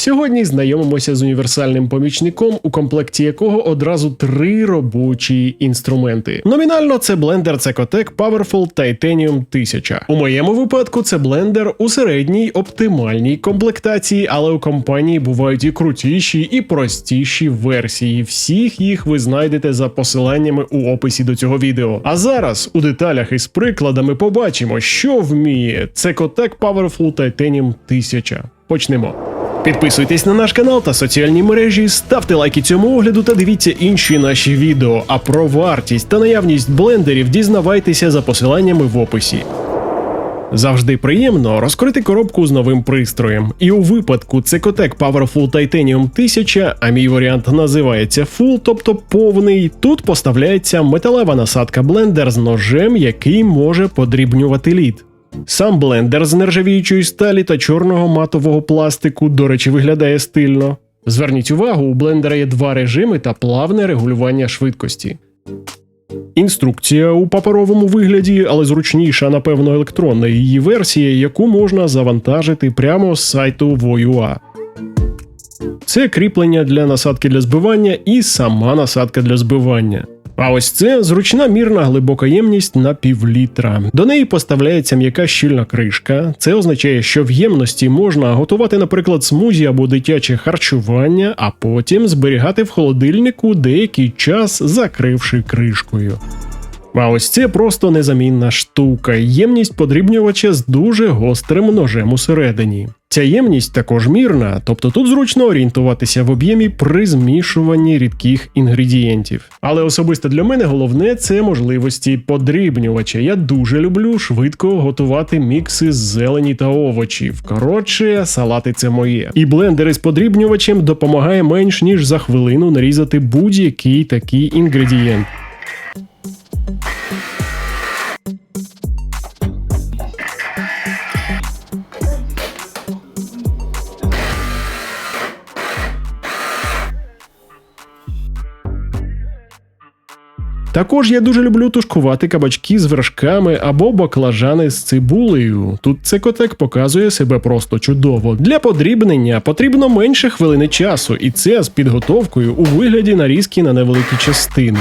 Сьогодні знайомимося з універсальним помічником, у комплекті якого одразу три робочі інструменти. Номінально це блендер Cecotec Powerful Titanium 1000. У моєму випадку це блендер у середній оптимальній комплектації, але у компанії бувають і крутіші, і простіші версії. Всіх їх ви знайдете за посиланнями у описі до цього відео. А зараз у деталях із прикладами побачимо, що вміє Cecotec Powerful Titanium 1000. Почнемо. Підписуйтесь на наш канал та соціальні мережі, ставте лайки цьому огляду та дивіться інші наші відео. А про вартість та наявність блендерів дізнавайтеся за посиланнями в описі. Завжди приємно розкрити коробку з новим пристроєм. І у випадку Cecotec Powerful Titanium 1000, а мій варіант називається Full, тобто повний. Тут поставляється металева насадка блендер з ножем, який може подрібнювати лід. Сам блендер з нержавіючої сталі та чорного матового пластику, до речі, виглядає стильно. Зверніть увагу, у блендера є два режими та плавне регулювання швидкості. Інструкція у паперовому вигляді, але зручніша, напевно, електронна її версія, яку можна завантажити прямо з сайту Voyua. Це кріплення для насадки для збивання і сама насадка для збивання. А ось це зручна мірна глибока ємність на півлітра. До неї поставляється м'яка щільна кришка. Це означає, що в ємності можна готувати, наприклад, смузі або дитяче харчування, а потім зберігати в холодильнику деякий час, закривши кришкою. А ось це просто незамінна штука. Ємність подрібнювача з дуже гострим ножем усередині. Ця ємність також мірна, тобто тут зручно орієнтуватися в об'ємі при змішуванні рідких інгредієнтів. Але особисто для мене головне це можливості подрібнювача. Я дуже люблю швидко готувати мікси з зелені та овочів. Коротше, салати це моє. І блендер із подрібнювачем допомагає менш ніж за хвилину нарізати будь-який такий інгредієнт. Також я дуже люблю тушкувати кабачки з вершками або баклажани з цибулею. Тут цекотек показує себе просто чудово. Для подрібнення потрібно менше хвилини часу, і це з підготовкою у вигляді нарізки на невеликі частини.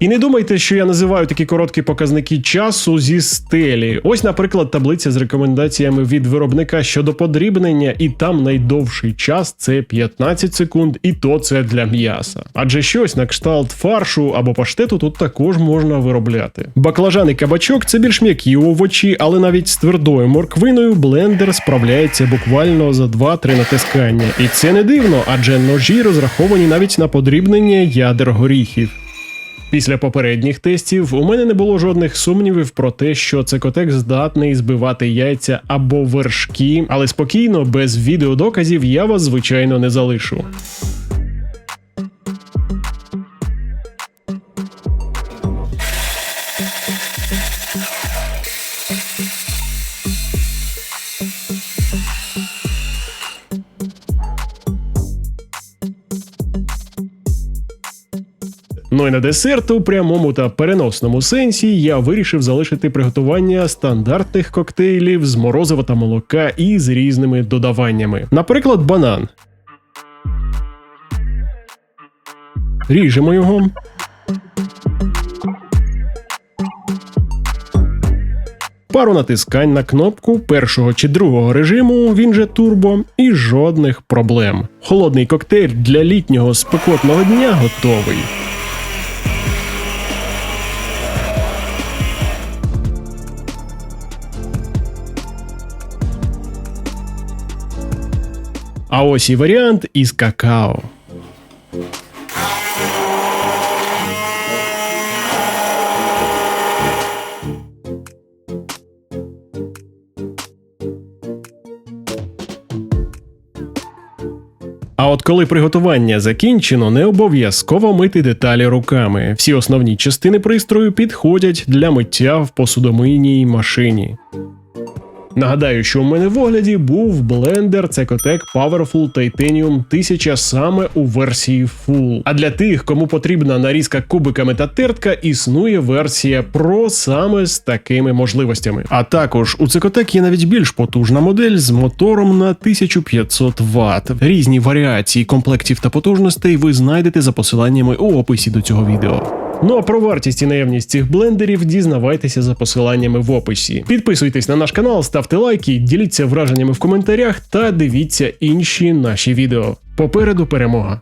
І не думайте, що я називаю такі короткі показники часу зі стелі. Ось, наприклад, таблиця з рекомендаціями від виробника щодо подрібнення, і там найдовший час це 15 секунд, і то це для м'яса. Адже щось на кшталт фаршу або паштету тут також можна виробляти. Баклажан і кабачок це більш м'які овочі, але навіть з твердою морквиною блендер справляється буквально за 2-3 натискання. І це не дивно, адже ножі розраховані навіть на подрібнення ядер горіхів. Після попередніх тестів у мене не було жодних сумнівів про те, що цикотек здатний збивати яйця або вершки, але спокійно, без відеодоказів я вас звичайно не залишу. Ну і на десерт у прямому та переносному сенсі я вирішив залишити приготування стандартних коктейлів з морозива та молока і з різними додаваннями. Наприклад, банан. Ріжемо його. Пару натискань на кнопку першого чи другого режиму, він же турбо, і жодних проблем. Холодний коктейль для літнього спекотного дня готовий. А ось і варіант із какао. А от коли приготування закінчено, не обов'язково мити деталі руками. Всі основні частини пристрою підходять для миття в посудомийній машині. Нагадаю, що у мене в огляді був блендер Cecotec Powerful Titanium 1000 саме у версії Full. А для тих, кому потрібна нарізка кубиками та тертка, існує версія Pro саме з такими можливостями. А також у Cecotec є навіть більш потужна модель з мотором на 1500 Вт. Різні варіації комплектів та потужностей ви знайдете за посиланнями у описі до цього відео. Ну а про вартість і наявність цих блендерів дізнавайтеся за посиланнями в описі. Підписуйтесь на наш канал, ставте лайки, діліться враженнями в коментарях та дивіться інші наші відео. Попереду перемога.